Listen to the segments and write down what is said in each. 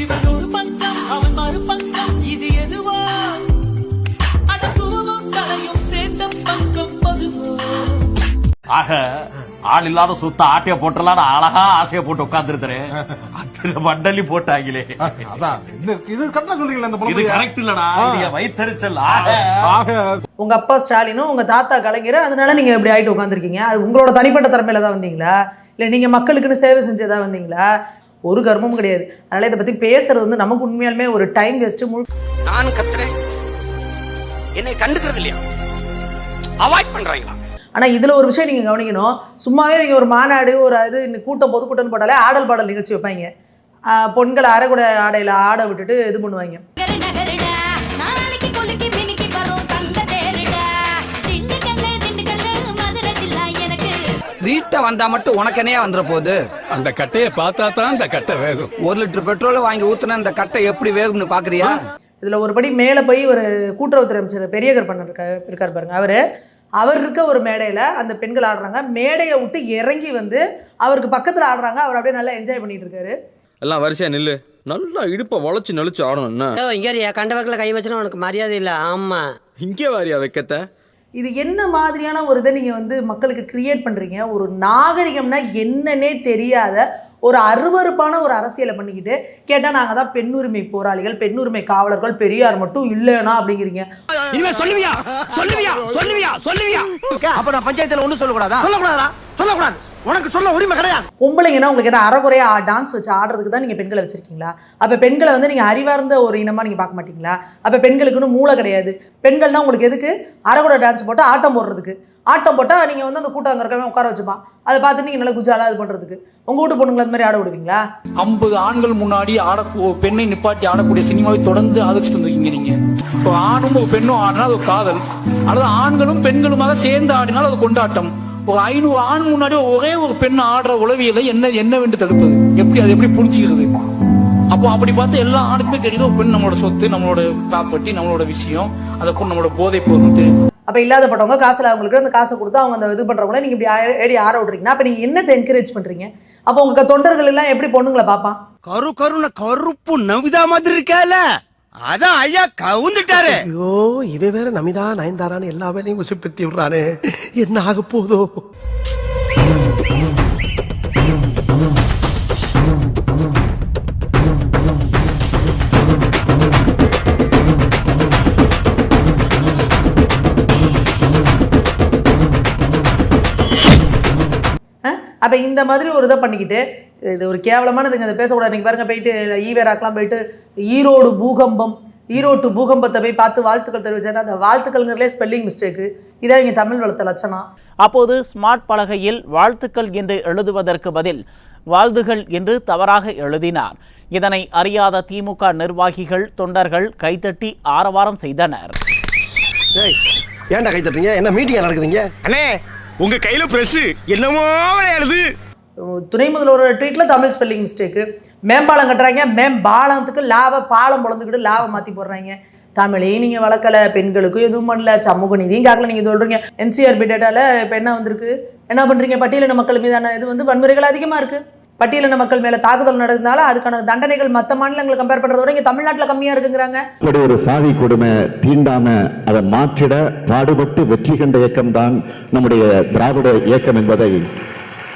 இவன் ஒரு பக்கம் அவன் மறுபக்கம் இது எதுவா? அடப்பூவும் தலையும் சேர்ந்த பக்கம் பதுவோ ஆக ஆள் இல்லாத சுத்த ஆட்டைய போட்டுலாம் அழகா ஆசைய போட்டு உட்கார்ந்துருக்கிறேன். அதுல மண்டலி போட்டாங்களே. இது கரெக்டா சொல்றீங்களா இது? கரெக்ட் இல்லடா ஆக ஆக உங்க அப்பா ஸ்டாலினும் உங்க தாத்தா கலைஞர் அதனால நீங்க இப்படி ஆயிட்டு உட்காந்துருக்கீங்க அது உங்களோட தனிப்பட்ட திறமையில தான் வந்தீங்களா? இல்ல நீங்க மக்களுக்குன்னு சேவை செஞ்சதா வந்தீங்களா? ஒரு கர்மமும் கிடையாது. அதனால இதை பத்தி பேசுறது வந்து நமக்கு உண்மையாலுமே ஒரு டைம் வேஸ்ட் முழு நான் கத்துறேன். என்னை கண்டுக்கிறது இல்லையா? அவாய்ட் பண்றாங்களா? ஆனா இதுல ஒரு விஷயம் நீங்க கவனிக்கணும். சும்மாவே நீங்க ஒரு மாநாடு ஒரு இது கூட்டம் பொதுக்கூட்டம்னு போட்டாலே ஆடல் பாடல் நிகழ்ச்சி வைப்பாங்க. பொண்களை அரைகுட ஆடையில ஆட விட்டுட்டு இது பண்ணுவாங்க. ரீட்டா வந்தா மட்டும் உனக்கெனையா வந்துட போகுது? அந்த கட்டையை பார்த்தா தான் அந்த கட்டை வேகும். ஒரு லிட்டர் பெட்ரோல் வாங்கி ஊத்துனா இந்த கட்டை எப்படி வேகும்னு பாக்குறியா? இதுல ஒரு படி மேல போய் ஒரு கூட்டுறவுத்துறை அமைச்சர் பெரிய இருக்க இருக்கார் பாருங்க. அவரு அவர் இருக்க ஒரு மேடையில அந்த பெண்கள் ஆடுறாங்க. மேடையை விட்டு இறங்கி வந்து அவருக்கு பக்கத்துல ஆடுறாங்க. அவர் அப்படியே நல்லா என்ஜாய் பண்ணிட்டு இருக்காரு. எல்லாம் வரிசையா நில்லு. நல்லா இடுப்பை வளைச்சு நெளிச்சு ஆடணும் என்ன? இங்கேயா கண்டவக்கில் கை வச்சுனா உனக்கு மரியாதை இல்லை. ஆமா. இங்கே வாரியா வைக்கத்த? இது என்ன மாதிரியான ஒரு இதை நீங்க வந்து மக்களுக்கு கிரியேட் பண்றீங்க? ஒரு நாகரிகம்னா என்னன்னே தெரியாத ஒரு அருவருப்பான ஒரு அரசியலை பண்ணிக்கிட்டு கேட்டா நாங்க தான் பெண்ணுரிமை போராளிகள் பெண்ணுரிமை காவலர்கள் பெரியார் மட்டும் இல்லைனா அப்படிங்கிறீங்க. சொல்லுவியா? சொல்லுவியா? சொல்லுவியா? சொல்லுவியா? அப்ப நான் பஞ்சாயத்துல ஒண்ணு சொல்லக்கூடாதா? சொல்லக்கூடாதா? சொல்லக்கூடாது. உனக்கு சொல்ல உரிமை கிடையாது. பொம்பளைங்கன்னா உங்களுக்கு என்ன அறகுறையா டான்ஸ் வச்சு ஆடுறதுக்கு தான் நீங்க பெண்களை வச்சிருக்கீங்களா? அப்ப பெண்களை வந்து நீங்க அறிவார்ந்த ஒரு இனமா நீங்க பார்க்க மாட்டீங்களா? அப்ப பெண்களுக்குன்னு மூளை கிடையாது. பெண்கள்னா உங்களுக்கு எதுக்கு? அறகுறை டான்ஸ் போட்டு ஆட்டம் போடுறதுக்கு. ஆட்டம் போட்டா நீங்க வந்து அந்த கூட்டம் அங்க இருக்கவன் உட்கார வச்சுப்பான். அதை பார்த்து நீங்க நல்லா குஜாலா இது பண்றதுக்கு. உங்க வீட்டு பொண்ணுங்களை அந்த மாதிரி ஆட விடுவீங்களா? ஐம்பது ஆண்கள் முன்னாடி ஆட பெண்ணை நிப்பாட்டி ஆடக்கூடிய சினிமாவை தொடர்ந்து ஆதரிச்சுட்டு வந்திருக்கீங்க நீங்க. இப்போ ஆணும் ஒரு பெண்ணும் ஆடினா அது ஒரு காதல். அல்லது ஆண்களும் பெண்களுமாக சேர்ந்து ஆடினால் அது கொண்டாட்டம். ஒரு ஐநூறு ஆண் முன்னாடி ஒரே ஒரு பெண் ஆடுற உளவியலை என்ன என்னவென்று தடுப்பது? எப்படி அது எப்படி புரிஞ்சுக்கிறது? அப்போ அப்படி பார்த்து எல்லா ஆணுக்குமே தெரியுது ஒரு பெண் நம்மளோட சொத்து நம்மளோட ப்ராப்பர்ட்டி நம்மளோட விஷயம் அதை பொண்ணு நம்மளோட போதை பொருள் தெரியுது அப்ப இல்லாதப்பட்டவங்க காசுல அவங்களுக்கு அந்த காசை கொடுத்து அவங்க அந்த இது பண்றவங்கள நீங்க இப்படி ஏடி ஆற விடுறீங்கன்னா அப்ப நீங்க என்னத்தை என்கரேஜ் பண்றீங்க? அப்போ உங்க தொண்டர்கள் எல்லாம் எப்படி பொண்ணுங்களை பார்ப்பான்? கரு கருன கருப்பு நவிதா மாதிரி இருக்கல. அதான் ஐயா கவுந்துட்டாரு. ஐயோ இவன் வேற நமிதா நயன்தாரான்னு எல்லா வேலையும் உசுப்பத்தி விடுறானே. என்ன ஆக போதோ அப்ப இந்த மாதிரி ஒரு இதை பண்ணிக்கிட்டு இது ஒரு கேவலமானதுங்க. அதை பேசக்கூடாது. நீங்க பாருங்க போயிட்டு ஈவேராக்கெல்லாம் போயிட்டு ஈரோடு பூகம்பம் ஈரோட்டு பூகம்பத்தை போய் பார்த்து வாழ்த்துக்கள் தெரிவிச்சாங்க அந்த வாழ்த்துக்கள்ங்கிறதுலே ஸ்பெல்லிங் மிஸ்டேக்கு இதான் இங்க தமிழ் வளர்த்த லட்சணம். அப்போது ஸ்மார்ட் பலகையில் வாழ்த்துக்கள் என்று எழுதுவதற்கு பதில் வாழ்த்துகள் என்று தவறாக எழுதினார். இதனை அறியாத திமுக நிர்வாகிகள் தொண்டர்கள் கைத்தட்டி ஆரவாரம் செய்தனர். ஏன்டா கை தட்டுறீங்க என்ன மீட்டிங் நடக்குதுங்க? அண்ணே உங்க கையில பிரஷ் என்னமோ விளையாடுது. துணை முதல்வரோட ட்வீட்ல தமிழ் ஸ்பெல்லிங் மிஸ்டேக்கு மேம்பாலம் கட்டுறாங்க. மேம்பாலத்துக்கு லாப பாலம் பொழந்துக்கிட்டு லாபம் மாத்தி போடுறாங்க. தமிழையும் நீங்க வளர்க்கல பெண்களுக்கும் எதுவும் பண்ணல சமூக நீதியும் காக்கல நீங்க சொல்றீங்க. என்சிஆர்பி டேட்டால இப்ப என்ன வந்திருக்கு? என்ன பண்றீங்க? பட்டியலின மக்கள் மீதான இது வந்து வன்முறைகள் அதிகமா இருக்கு. பட்டியலின மக்கள் மேல தாக்குதல் நடந்தனால அதுக்கான தண்டனைகள் மத்த மாநிலங்களை கம்பேர் பண்றத விட இங்க தமிழ்நாட்டுல கம்மியா இருக்குங்கிறாங்க. இப்படி ஒரு சாதி கொடுமை தீண்டாம அதை மாற்றிட பாடுபட்டு வெற்றி கண்ட இயக்கம்தான் நம்முடைய திராவிட இயக்கம் என்பதை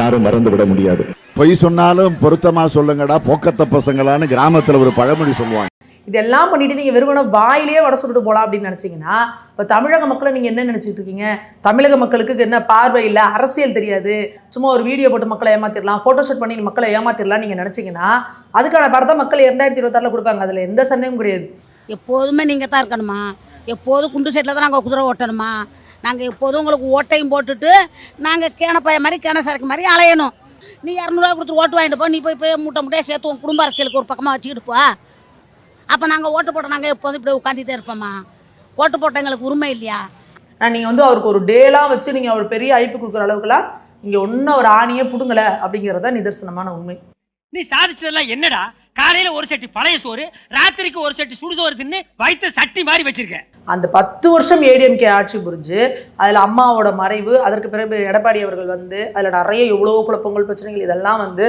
யாரும் மறந்துவிட முடியாது. பொய் சொன்னாலும் பொருத்தமா சொல்லுங்கடா போக்கத்த பசங்களான்னு கிராமத்துல ஒரு பழமொழி சொல்லுவாங்க. இதெல்லாம் பண்ணிட்டு நீங்க வெறுமனை வாயிலே வட சுட்டுட்டு போலாம் அப்படின்னு நினைச்சீங்கன்னா இப்போ தமிழக மக்களை நீங்க என்ன நினைச்சிட்டு இருக்கீங்க? தமிழக மக்களுக்கு என்ன பார்வை இல்லை? அரசியல் தெரியாது. சும்மா ஒரு வீடியோ போட்டு மக்களை ஏமாத்திரலாம் போட்டோஷூட் பண்ணி மக்களை ஏமாத்திரலாம் நீங்க நினைச்சீங்கன்னா அதுக்கான படத்தை மக்கள் இரண்டாயிரத்தி இருபத்தாறுல கொடுப்பாங்க. அதுல எந்த சந்தேகமும் கிடையாது. எப்போதுமே நீங்கள் தான் இருக்கணுமா? எப்போதும் குண்டு செட்டில் தான் நாங்கள் குதிரை ஓட்டணுமா? நாங்கள் எப்போதும் உங்களுக்கு ஓட்டையும் போட்டுட்டு நாங்கள் கேனப்பாய மாதிரி கேன சரக்கு மாதிரி அலையணும். நீ இரநூறுவா கொடுத்து ஓட்டு வாங்கிட்டு போ. நீ போய் போய் மூட்டை மூட்டையாக சேர்த்து உன் குடும்ப அரசியலுக்கு ஒரு பக்கமாக வச்சுக்கிட்டு போ. அப்போ நாங்கள் ஓட்டு போட்ட நாங்கள் எப்போதும் இப்படி உட்காந்துட்டே இருப்போம்மா ஓட்டு போட்ட எங்களுக்கு உரிமை இல்லையா? ஆனா நீங்க வந்து அவருக்கு ஒரு டேலாம் வச்சு நீங்க அவர் பெரிய ஐப்பு கொடுக்குற அளவுக்குலாம் இங்க ஒன்னும் ஒரு ஆணியே புடுங்கல அப்படிங்கறத நிதர்சனமான உண்மை. நீ சாதிச்சதெல்லாம் என்னடா? காலையில ஒரு சட்டி பழைய சோறு ராத்திரிக்கு ஒரு சட்டி சுடுசோறு தின்னு வயிற்று சட்டி மாதிரி வச்சிருக்க. அந்த பத்து வருஷம் ஏடிஎம்கே ஆட்சி புரிஞ்சு அதில் அம்மாவோட மறைவு அதற்கு பிறகு எடப்பாடி அவர்கள் வந்து அதில் நிறைய எவ்வளோ குழப்பங்கள் பிரச்சனைகள் இதெல்லாம் வந்து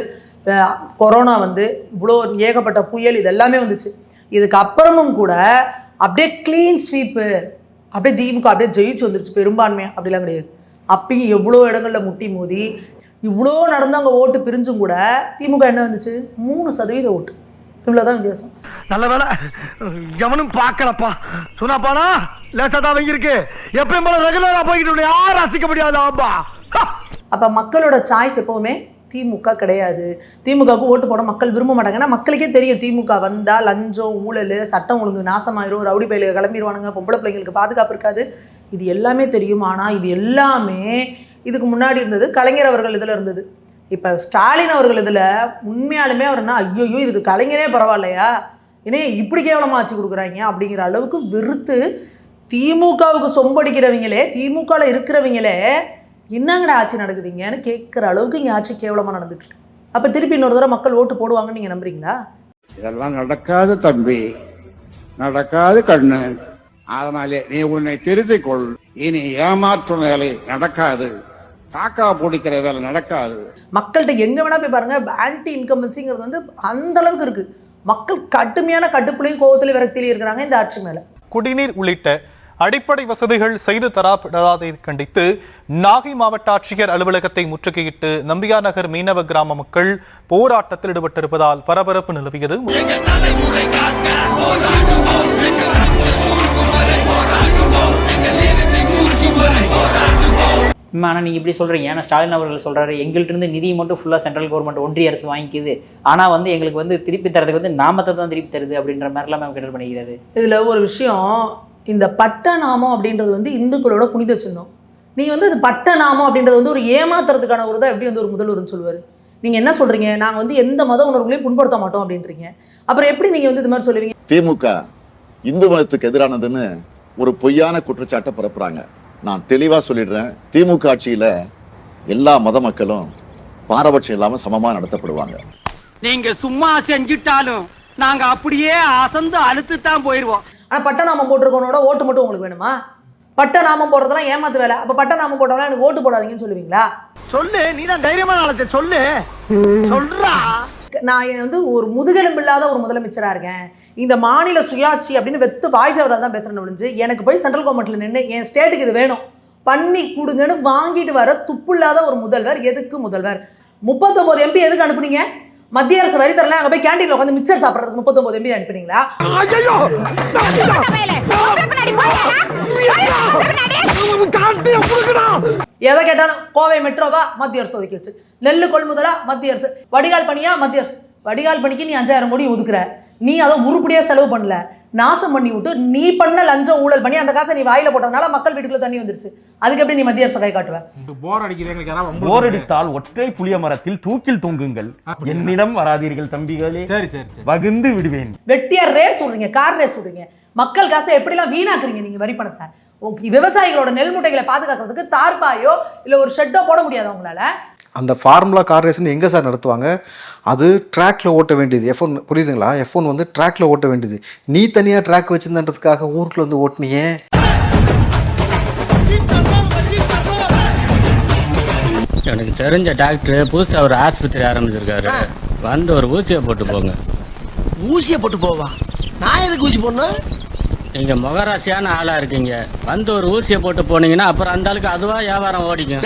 கொரோனா வந்து இவ்வளோ ஏகப்பட்ட புயல் இது எல்லாமே வந்துச்சு. இதுக்கு அப்புறமும் கூட அப்படியே க்ளீன் ஸ்வீப்பு அப்படியே திமுக அப்படியே ஜெயிச்சு வந்துருச்சு. பெரும்பான்மையாக அப்படிலாம் கிடையாது. அப்பயும் எவ்வளோ இடங்கள்ல முட்டி மோதி இவ்வளோ நடந்தவங்க ஓட்டு பிரிஞ்சும் கூட திமுக என்ன வந்துச்சு? மூணு சதவீத ஓட்டு. இவ்வளோதான் வித்தியாசம். நல்ல வேலை எவனும் பார்க்கலப்பா. சொன்னாப்பானா லேசா தான் இருக்கு எப்பயும் போல ரெகுலரா போய்கிட்டு யாரும் ரசிக்க முடியாது ஆம்பா. அப்போ மக்களோட சாய்ஸ் எப்போவுமே திமுக கிடையாது. திமுகவுக்கு ஓட்டு போட மக்கள் விரும்ப மாட்டாங்க. ஏன்னா மக்களுக்கே தெரியும் திமுக வந்தால் லஞ்சம் ஊழல் சட்டம் ஒழுங்கு நாசமாயிரும். ரவுடி பயில கிளம்பிடுவானுங்க பொம்பளை பிள்ளைங்களுக்கு பாதுகாப்பு இருக்காது. இது எல்லாமே தெரியும். ஆனால் இது எல்லாமே இதுக்கு முன்னாடி இருந்தது கலைஞர் அவர்கள் இதில் இருந்தது. இப்போ ஸ்டாலின் அவர்கள் இதில் உண்மையாலுமே அவர்னா ஐயோ இதுக்கு கலைஞரே பரவாயில்லையா? இனே இப்படி கேவலமாக ஆச்சு கொடுக்குறாங்க? அப்படிங்கிற அளவுக்கு வெறுத்து திமுகவுக்கு சொம்படிக்கிறவங்களே திமுகவில் இருக்கிறவங்களே என்னங்கடா ஆட்சி நடக்குதுங்கன்னு கேட்குற அளவுக்கு இங்கே ஆட்சி கேவலமாக நடந்துட்டு இருக்கு. அப்போ திருப்பி இன்னொரு தடவை மக்கள் ஓட்டு போடுவாங்கன்னு நீங்கள் நம்புறீங்களா? இதெல்லாம் நடக்காது தம்பி. நடக்காது கண்ணு. அதனாலே நீ உன்னை திருத்திக் கொள் இனி ஏமாற்றும் வேலை நடக்காது. காக்கா பிடிக்கிற வேலை நடக்காது. மக்கள்கிட்ட எங்கே வேணால் போய் பாருங்க ஆன்டி இன்கம்பன்சிங்கிறது வந்து அந்த அளவுக்கு இருக்கு. மக்கள் கடுமையான கட்டுப்புலையும் கோவத்திலையும் விரக்தியிலையும் இருக்கிறாங்க இந்த ஆட்சி மேலே. குடிநீர் உள்ளிட்ட அடிப்படை வசதிகள் செய்து தரப்படாததை கண்டித்து நாகை மாவட்ட ஆட்சியர் அலுவலகத்தை முற்றுகையிட்டு நம்பியார் நகர் மீனவ கிராம மக்கள் போராட்டத்தில் ஈடுபட்டிருப்பதால் பரபரப்பு நிலவியது. ஆனால் நீங்கள் இப்படி சொல்கிறீங்க ஏன்னா ஸ்டாலின் அவர்கள் சொல்கிறாரு எங்கள்கிட்ட இருந்து நிதி மட்டும் ஃபுல்லாக சென்ட்ரல் கவர்மெண்ட் ஒன்றிய அரசு வாங்கிக்குது. ஆனால் வந்து எங்களுக்கு வந்து திருப்பி தரதுக்கு வந்து நாமத்தை தான் திருப்பி தருது அப்படின்ற மாதிரிலாம் மேம் கிண்டல் பண்ணிக்கிறாரு. இதில் ஒரு விஷயம் இந்த பட்டநாமம் அப்படின்றது வந்து இந்துக்களோட புனித சின்னம். நீ வந்து அது பட்டநாமம் அப்படின்றது வந்து ஒரு ஏமாத்துறதுக்கான ஒரு தான் எப்படி வந்து ஒரு முதல்வர்னு சொல்லுவார்? நீங்கள் என்ன சொல்கிறீங்க நாங்கள் வந்து எந்த மத உணர்வுகளையும் புண்படுத்த மாட்டோம் அப்படின்றீங்க. அப்புறம் எப்படி நீங்கள் வந்து இது மாதிரி சொல்லுவீங்க? திமுக இந்து மதத்துக்கு எதிரானதுன்னு ஒரு பொய்யான குற்றச்சாட்டை பரப்புறாங்க. நான் தெளிவா சொல்லிடுறேன். திமுக ஆட்சியில எல்லா மத மக்களும் பாரபட்சம் இல்லாம சமமா நடத்தப்படுவாங்க. நீங்க சும்மா செஞ்சுட்டாலும் நாங்க அப்படியே அசந்து அழுத்து தான் போயிருவோம். ஆனால் பட்டநாமம் போட்டிருக்கவனோட ஓட்டு மட்டும் உங்களுக்கு வேணுமா? பட்டநாமம் போடுறதெல்லாம் ஏமாத்து வேலை. அப்போ பட்டநாமம் போட்டவனா எனக்கு ஓட்டு போடாதீங்கன்னு சொல்லுவீங்களா? சொல்லு நீ தான் தைரியமான ஆளத்தை சொல்லு. சொல்றா. நான் என் வந்து ஒரு முதுகெலும்பு இல்லாத ஒரு முதலமைச்சராக இருக்கேன். இந்த மாநில சுயாட்சி அப்படின்னு வெத்து வாய்ஜவராக தான் பேசுகிறேன் ஒழிஞ்சு எனக்கு போய் சென்ட்ரல் கவர்மெண்ட்டில் நின்று என் ஸ்டேட்டுக்கு இது வேணும். பண்ணி கொடுங்கன்னு வாங்கிட்டு வர துப்புள்ளாத ஒரு முதல்வர் எதுக்கு முதல்வர்? முப்பத்தொம்போது எம்பி எதுக்கு அனுப்புனீங்க? மத்திய அரசு வரி தரல அங்கே போய் கேண்டீன்ல உட்காந்து மிக்சர் சாப்பிட்றதுக்கு முப்பத்தொம்போது எம்பி அனுப்புனீங்களா? எதை கேட்டாலும் கோவை மெட்ரோவா? மத்திய அரசு ஒதுக்கி வச்சு. நெல்லு கொள்முதலா? மத்திய அரசு. வடிகால் பணியா? மத்திய அரசு. வடிகால் பணிக்கு நீ அஞ்சாயிரம் கோடி ஒதுக்குற. நீ அதை உருப்படியா செலவு பண்ணல. நாசம் பண்ணி விட்டு நீ பண்ண லஞ்சம் ஊழல் பண்ணி அந்த காசை நீ வாயில போட்டதுனால மக்கள் வீட்டுக்குள்ள தண்ணி வந்துருச்சு. அதுக்கு எப்படி நீ மத்திய அரசு கை காட்டுவ? போர் அடித்தால் ஒற்றை புளிய மரத்தில் தூக்கில் தொங்குங்கள். என்னிடம் வராதீர்கள் தம்பிகளே. சரி சரி வகுந்து விடுவேன். வெட்டியா ரேஸ் விடுறீங்க கார் ரேஸ் விடுறீங்க மக்கள் காசை எப்படிலாம் வீணாக்குறீங்க நீங்க வரி பணத்தை விவசாயிகளோட நெல் மூட்டைகளை பாதுகாக்கிறதுக்கு தார்பாயோ இல்ல ஒரு ஷெட்டோ போட முடியாது உங்களால? அந்த ஃபார்முலா கார் ரேஸ்னு எங்கே சார் நடத்துவாங்க? அது ட்ராக்ல ஓட்ட வேண்டியது. எஃப் ஒன் புரியுதுங்களா? எஃப் ஒன் வந்து ட்ராக்ல ஓட்ட வேண்டியது. நீ தனியாக ட்ராக் வச்சிருந்தன்றதுக்காக ஊருக்குள்ள வந்து ஓட்டுனியே? எனக்கு தெரிஞ்ச டாக்டர் புதுசாக ஒரு ஆஸ்பத்திரி ஆரம்பிச்சிருக்காரு. வந்து ஒரு ஊசியை போட்டு போங்க. ஊசிய போட்டு போவா? நான் எதுக்கு ஊசி போடணும்? நீங்க முகராசியான ஆளா இருக்கீங்க. வந்து ஒரு ஊசியை போட்டு போனீங்கன்னா அப்புறம் அந்த ஆளுக்கு அதுவா வியாபாரம் ஓடிக்கும்.